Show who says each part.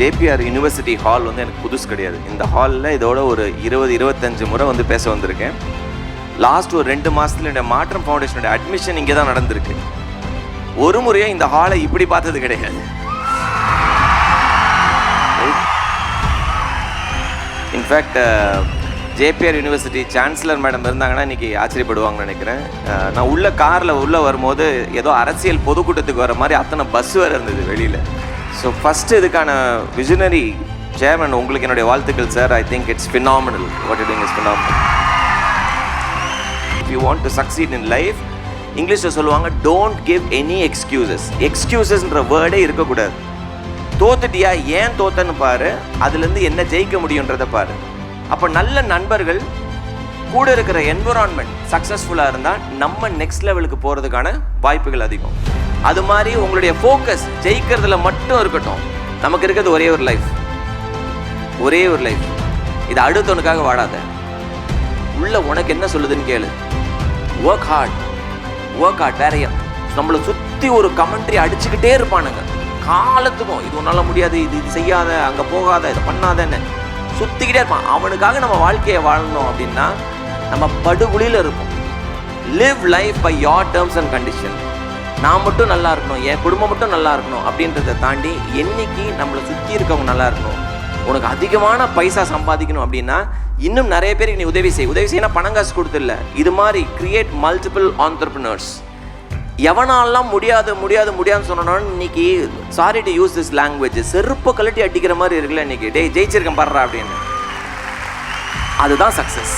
Speaker 1: JPR university hall வந்து எனக்கு புதுசு கிடையாது. இந்த ஹாலில் இதோட ஒரு இருபது இருபத்தஞ்சு முறை வந்து பேச வந்திருக்கேன். லாஸ்ட் ஒரு ரெண்டு மாதத்துல என்னுடைய மாற்றம் ஃபவுண்டேஷனோட அட்மிஷன் இங்கே தான் நடந்திருக்கு. ஒரு முறையும் இந்த ஹாலை இப்படி பார்த்தது கிடையாது. In fact J B R university chancellor madam இருந்தாங்கன்னா இன்றைக்கி ஆச்சரியப்படுவாங்கன்னு நினைக்கிறேன். Uh, நான் உள்ள காரில் உள்ளே வரும்போது ஏதோ அரசியல் பொதுக்கூட்டத்துக்கு வர மாதிரி அத்தனை பஸ் வேறு இருந்தது வெளியில். ஸோ ஃபஸ்ட்டு இதுக்கான விஜனரி சேர்மன் உங்களுக்கு என்னுடைய வாழ்த்துக்கள் sir I think it's phenomenal what it is phenomenal if you want to succeed in life இங்கிலீஷில் சொல்லுவாங்க டோன்ட் கிவ் எனி எக்ஸ்கியூசஸ் எக்ஸ்கியூசஸ்ன்ற வேர்டே இருக்கக்கூடாது. தோத்துட்டியா? ஏன் தோத்தன்னு பாரு. அதுலேருந்து என்ன ஜெயிக்க முடியுன்றதை பாரு. அப்போ நல்ல நண்பர்கள் கூட இருக்கிற என்விரான்மெண்ட் சக்ஸஸ்ஃபுல்லாக இருந்தால் நம்ம நெக்ஸ்ட் லெவலுக்கு போகிறதுக்கான வாய்ப்புகள் அதிகம். அது மாதிரி உங்களுடைய ஃபோக்கஸ் ஜெயிக்கிறதுல மட்டும் இருக்கட்டும். நமக்கு இருக்கிறது ஒரே ஒரு லைஃப் ஒரே ஒரு லைஃப் இது அடுத்தவனுக்காக வாடாத உள்ள உனக்கு என்ன சொல்லுதுன்னு கேளு. ஒர்க் ஹார்ட் ஒர்க் ஹார்ட் வேறைய நம்மளை சுற்றி ஒரு கமெண்ட்ரி அடிச்சுக்கிட்டே இருப்பானுங்க. காலத்துக்கும் இது உன்னால் முடியாது இது இது செய்யாத அங்கே போகாத இதை பண்ணாதன்னு சுற்றிக்கிட்டே இருப்பான். அவனுக்காக நம்ம வாழ்க்கையை வாழணும் அப்படின்னா நம்ம படுகுழியில் இருப்போம். Live life by your terms and condition நான் மட்டும் நல்லா இருக்கணும் என் குடும்பம் மட்டும் நல்லா இருக்கணும் அப்படின்றத தாண்டி என்னைக்கு நம்மளை சுற்றி இருக்கவங்க நல்லா இருக்கணும் உனக்கு அதிகமான பைசா சம்பாதிக்கணும் அப்படின்னா இன்னும் நிறைய பேருக்கு நீ உதவி செய். உதவி செய்யணும் பணம் காசு கொடுத்துடல இது மாதிரி கிரியேட் மல்டிபிள் ஆண்டர்பிரினர்ஸ் எவனாலாம் முடியாது முடியாது முடியாதுன்னு சொன்னோன்னு இன்னைக்கு sorry to use this language செருப்பு கழட்டி அடிக்கிற மாதிரி இருக்குல்ல இன்னைக்கு. டேய் ஜெயிச்சிருக்கேன் பாடுறா அப்படின்னு. அதுதான் சக்ஸஸ்